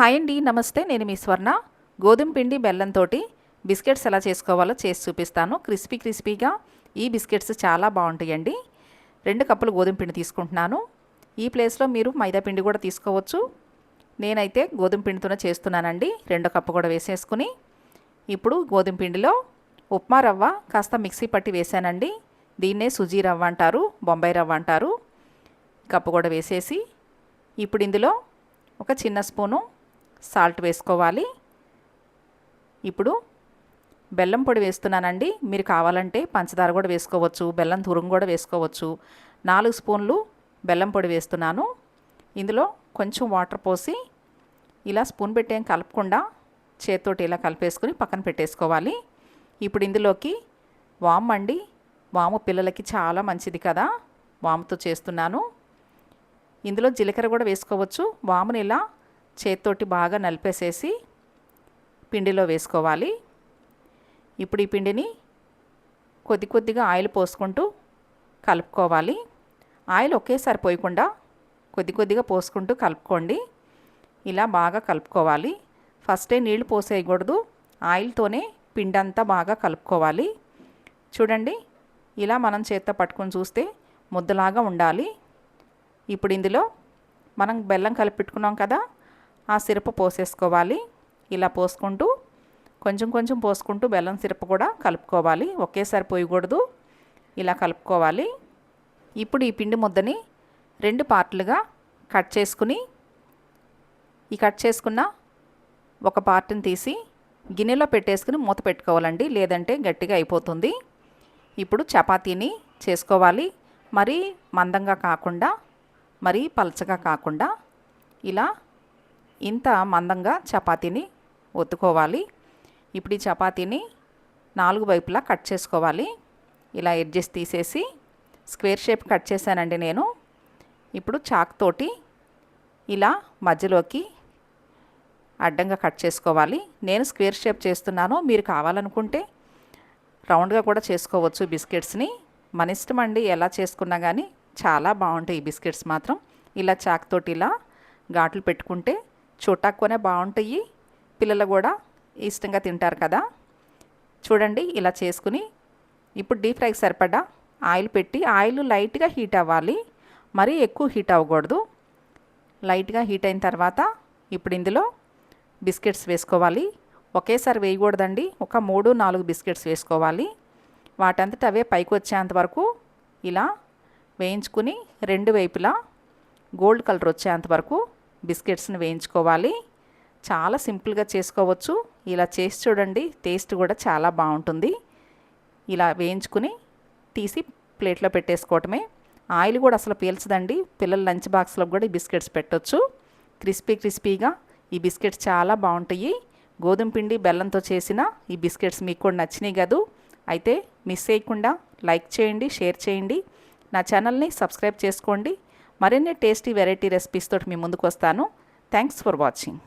Hi అండి నమస్తే. నేను మీ స్వర్ణ. గోధుమ పిండి బెల్లంతో బిస్కెట్స్ ఎలా చేసుకోవాలో చేసి చూపిస్తాను. క్రిస్పీ క్రిస్పీగా ఈ బిస్కెట్స్ చాలా బాగుంటాయండి. రెండు కప్పులు గోధుమ పిండి తీసుకుంటున్నాను. ఈ ప్లేస్లో మీరు మైదా పిండి కూడా తీసుకోవచ్చు. నేనైతే గోధుమ పిండితోనే చేస్తున్నానండి. రెండు కప్పు కూడా వేసేసుకుని ఇప్పుడు గోధుమ పిండిలో ఉప్మా రవ్వ కాస్త మిక్సీ పట్టి వేసానండి. దీన్నే సుజీ రవ్వ అంటారు బొంబాయి రవ్వ అంటారు. కప్పు కూడా వేసేసి ఇప్పుడు ఇందులో ఒక చిన్న స్పూను సాల్ట్ వేసుకోవాలి. ఇప్పుడు బెల్లం పొడి వేస్తున్నానండి. మీరు కావాలంటే పంచదార కూడా వేసుకోవచ్చు బెల్లం తురుము కూడా వేసుకోవచ్చు. నాలుగు స్పూన్లు బెల్లం పొడి వేస్తున్నాను. ఇందులో కొంచెం వాటర్ పోసి ఇలా స్పూన్ పెట్టేం కలపకుండా చేతితోటి ఇలా కలిపేసుకుని పక్కన పెట్టేసుకోవాలి. ఇప్పుడు ఇందులోకి వామ్ అండి. వాము పిల్లలకి చాలా మంచిది కదా. వాముతో చేస్తున్నాను. ఇందులో జీలకర్ర కూడా వేసుకోవచ్చు. వాముని ఇలా చేత్తోటి బాగా నలిపేసేసి పిండిలో వేసుకోవాలి. ఇప్పుడు ఈ పిండిని కొద్ది కొద్దిగా ఆయిల్ పోసుకుంటూ కలుపుకోవాలి. ఆయిల్ ఒకేసారి పోయకుండా కొద్ది కొద్దిగా పోసుకుంటూ కలుపుకోండి. ఇలా బాగా కలుపుకోవాలి. ఫస్టే నీళ్ళు పోసేయకూడదు. ఆయిల్తోనే పిండి అంతా బాగా కలుపుకోవాలి. చూడండి ఇలా మనం చేత్తో పట్టుకొని చూస్తే ముద్దలాగా ఉండాలి. ఇప్పుడు ఇందులో మనం బెల్లం కలిపి పెట్టుకున్నాం కదా ఆ సిరప్ పోసేసుకోవాలి. ఇలా పోసుకుంటూ కొంచెం కొంచెం పోసుకుంటూ బెల్లం సిరప్ కూడా కలుపుకోవాలి. ఒకేసారి పోయకూడదు. ఇలా కలుపుకోవాలి. ఇప్పుడు ఈ పిండి ముద్దని రెండు పార్ట్లుగా కట్ చేసుకుని ఈ కట్ చేసుకున్న ఒక పార్ట్ని తీసి గిన్నెలో పెట్టేసుకుని మూత పెట్టుకోవాలండి. లేదంటే గట్టిగా అయిపోతుంది. ఇప్పుడు చపాతీని చేసుకోవాలి. మరీ మందంగా కాకుండా మరీ పలచగా కాకుండా ఇలా ఇంత మందంగా చపాతీని ఒత్తుకోవాలి. ఇప్పుడు ఈ చపాతీని నాలుగు వైపులా కట్ చేసుకోవాలి. ఇలా ఎడ్జెస్ తీసేసి స్క్వేర్ షేప్ కట్ చేశానండి నేను. ఇప్పుడు చాక్ తోటి ఇలా మధ్యలోకి అడ్డంగా కట్ చేసుకోవాలి. నేను స్క్వేర్ షేప్ చేస్తున్నాను. మీరు కావాలనుకుంటే రౌండ్గా కూడా చేసుకోవచ్చు బిస్కెట్స్ని. మన ఇష్టం అండి ఎలా చేసుకున్నా కానీ చాలా బాగుంటాయి ఈ బిస్కెట్స్ మాత్రం. ఇలా చాక్ తోటి ఇలా ఘాట్లు పెట్టుకుంటే చూటాక్కునే బాగుంటాయి. పిల్లలు కూడా ఇష్టంగా తింటారు కదా. చూడండి ఇలా చేసుకుని ఇప్పుడు డీప్ ఫ్రైకి సరిపడా ఆయిల్ పెట్టి ఆయిల్ లైట్గా హీట్ అవ్వాలి. మరీ ఎక్కువ హీట్ అవ్వకూడదు. లైట్గా హీట్ అయిన తర్వాత ఇప్పుడు ఇందులో బిస్కెట్స్ వేసుకోవాలి. ఒకేసారి వేయకూడదండి. ఒక మూడు నాలుగు బిస్కెట్స్ వేసుకోవాలి. వాటంతట అవే పైకి వచ్చేంత వరకు ఇలా వేయించుకుని రెండు వైపులా గోల్డ్ కలర్ వచ్చేంత వరకు బిస్కెట్స్ని వేయించుకోవాలి. చాలా సింపుల్గా చేసుకోవచ్చు. ఇలా చేసి చూడండి టేస్ట్ కూడా చాలా బాగుంటుంది. ఇలా వేయించుకుని తీసి ప్లేట్లో పెట్టేసుకోవటమే. ఆయిల్ కూడా అసలు పీల్చదండి. పిల్లల లంచ్ బాక్స్లో కూడా ఈ బిస్కెట్స్ పెట్టొచ్చు. క్రిస్పీ క్రిస్పీగా ఈ బిస్కెట్స్ చాలా బాగుంటాయి. గోధుమ పిండి బెల్లంతో చేసిన ఈ బిస్కెట్స్ మీకు కూడా నచ్చినాయి కదూ. అయితే మిస్ చేయకుండా లైక్ చేయండి షేర్ చేయండి. నా ఛానల్ని సబ్స్క్రైబ్ చేసుకోండి. మరిన్ని టేస్టీ వెరైటీ రెసిపీస్ తోటి మీ ముందుకు వస్తాను. Thanks for watching